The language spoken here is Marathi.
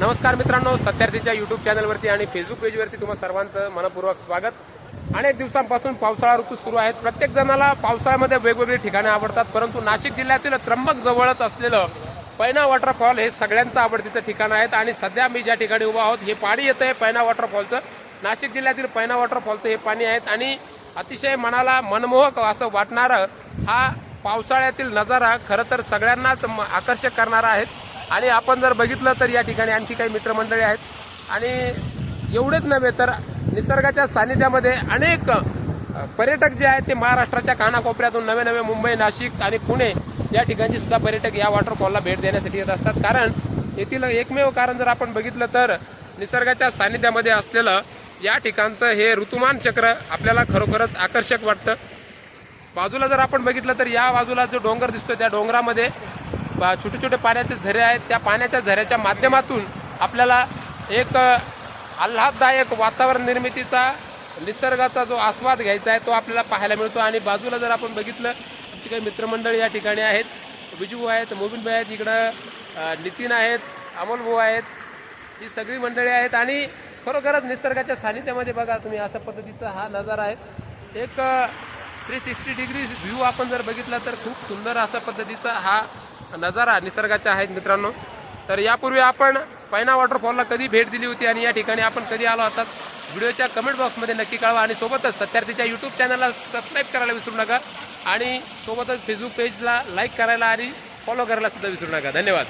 नमस्कार मित्रांनो सत्यार्थीच्या युट्यूब चॅनलवरती आणि फेसबुक पेजवरती तुम्हा सर्वांचं मनपूर्वक स्वागत. अनेक दिवसांपासून पावसाळा ऋतू सुरू आहे प्रत्येक जणाला पावसाळ्यामध्ये वेगवेगळी ठिकाणे आवडतात परंतु नाशिक जिल्ह्यातील त्र्यंबक जवळच असलेलं पैना वॉटरफॉल हे सगळ्यांचं आवडतीचं ठिकाण आहेत. आणि सध्या मी ज्या ठिकाणी उभा आहोत हे पाणी येतं आहे पैना वॉटरफॉलचं नाशिक जिल्ह्यातील पैना वॉटरफॉलचं हे पाणी आहेत. आणि अतिशय मनाला मनमोहक असं वाटणारं हा पावसाळ्यातील नजारा खरं तर सगळ्यांनाच म- आकर्षक करणारा आहे. आणि आपण जर बघितलं तर या ठिकाणी आणखी काही मित्रमंडळी आहेत. आणि एवढेच नव्हे तर निसर्गाच्या सानिध्यामध्ये अनेक पर्यटक जे आहेत ते महाराष्ट्राच्या कानाकोपऱ्यातून नवे नवे मुंबई नाशिक आणि पुणे या ठिकाणची सुद्धा पर्यटक या वॉटरफॉलला भेट देण्यासाठी येत असतात. कारण येथील एकमेव कारण जर आपण बघितलं तर निसर्गाच्या सानिध्यामध्ये असलेलं या ठिकाणचं हे ऋतुमान चक्र आपल्याला खरोखरच आकर्षक वाटतं. बाजूला जर आपण बघितलं तर या बाजूला जो डोंगर दिसतो त्या डोंगरामध्ये छोटे छोटे पाण्याचे झरे आहेत. त्या पाण्याच्या झऱ्याच्या माध्यमातून आपल्याला एक आल्हाददायक वातावरण निर्मितीचा निसर्गाचा जो आस्वाद घ्यायचा आहे तो आपल्याला पाहायला मिळतो. आणि बाजूला जर आपण बघितलं आमची काही मित्रमंडळी या ठिकाणी आहेत. विजू आहेत मोबिन भाई आहेत इकडं नितीन आहेत अमोल भाऊ आहेत. ही सगळी मंडळी आहेत. आणि खरोखरच निसर्गाच्या सानिध्यामध्ये बघा तुम्ही अशा पद्धतीचा हा नजारा आहे. एक थ्री सिक्स्टी डिग्री व्ह्यू आपण जर बघितला तर खूप सुंदर अशा पद्धतीचा हा नजारा निसर्गाचा आहेत मित्रांनो. तर यापूर्वी आपण पैना वॉटरफॉलला कधी भेट दिली होती आणि या ठिकाणी आपण कधी आलो असतात व्हिडिओच्या कमेंट बॉक्समध्ये नक्की कळवा आणि सोबतच सत्यार्थीच्या यूट्यूब चॅनलला सबस्क्राईब करायला विसरू नका आणि सोबतच फेसबुक पेजला लाईक करायला आणि फॉलो करायला सुद्धा विसरू नका. धन्यवाद.